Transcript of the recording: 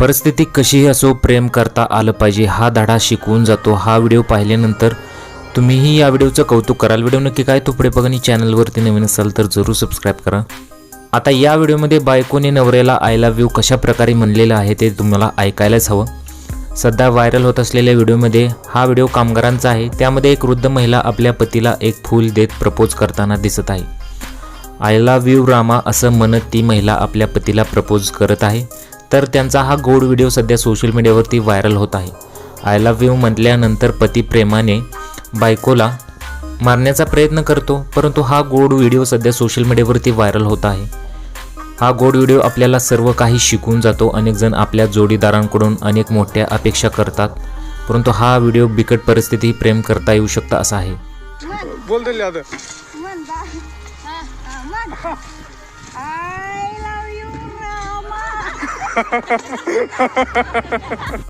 परिस्थिती कशीही असो प्रेम करता आलं पाहिजे. हा धडा शिकवून जातो. हा व्हिडिओ पाहिल्यानंतर तुम्हीही या व्हिडिओचं कौतुक कराल. व्हिडिओ नक्की काय तो पुढे बघा चॅनलवरती नवीन असाल तर जरूर सबस्क्राईब करा. आता या व्हिडिओमध्ये बायकोने नवऱ्याला आय लव्ह यू कशा प्रकारे म्हणलेलं आहे ते तुम्हाला ऐकायलाच हवं. सध्या व्हायरल होत असलेल्या व्हिडिओमध्ये हा व्हिडिओ कामगारांचा आहे. त्यामध्ये एक वृद्ध महिला आपल्या पतीला एक फूल देत प्रपोज करताना दिसत आहे. आय लव्ह यू रामा असं म्हणत ती महिला आपल्या पतीला प्रपोज करत आहे. तर त्यांचा हा गोड व्हिडिओ सध्या सोशल मीडियावरती व्हायरल होत आहे. आय लव्ह यू म्हटल्यानंतर पती प्रेमाने बायकोला मारण्याचा प्रयत्न करतो परंतु हा गोड व्हिडिओ सध्या सोशल मीडियावरती व्हायरल होत आहे. हा गोड व्हिडिओ आपल्याला सर्व काही शिकून जातो अनेक जण आपल्या जोडीदारांकडून अनेक मोठ्या अपेक्षा करतात परंतु हा व्हिडिओ बिकट परिस्थिती प्रेम करता येऊ शकतं असा आहे. बोल 哈哈哈哈哈哈哈